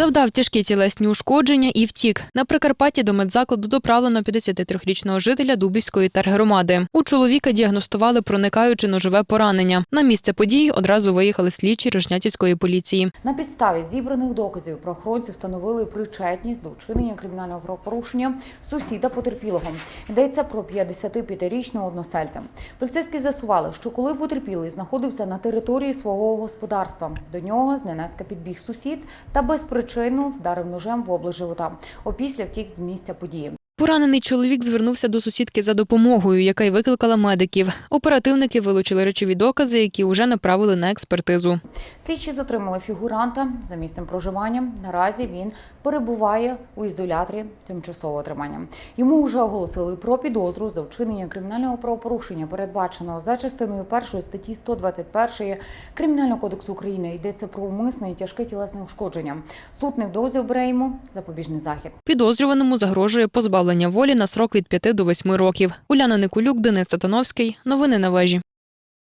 Завдав тяжкі тілесні ушкодження і втік. На Прикарпатті до медзакладу доправлено 53-річного жителя Дубівської тергромади. У чоловіка діагностували проникаюче ножове поранення. На місце події одразу виїхали слідчі Рожнятівської поліції. На підставі зібраних доказів правоохоронці встановили причетність до вчинення кримінального правопорушення сусіда потерпілого. Йдеться про 55-річного односельця. Поліцейські з'ясували, що коли потерпілий знаходився на території свого господарства, до нього зненацька підбіг сусід та без причину вдарив ножем в область живота. Опісля втік з місця події. Поранений чоловік звернувся до сусідки за допомогою, яка й викликала медиків. Оперативники вилучили речові докази, які вже направили на експертизу. Слідчі затримали фігуранта за місцем проживання. Наразі він перебуває у ізоляторі тимчасового тримання. Йому вже оголосили про підозру за вчинення кримінального правопорушення, передбаченого за частиною першої статті 121 Кримінального кодексу України. Йдеться про умисне і тяжке тілесне ушкодження. Суд невдовзі обере йому запобіжний захід. Підозрюваному загрожує позбавлення волі на срок від 5 до 8 років. Уляна Никулюк, Денис Сатановський. Новини на вежі.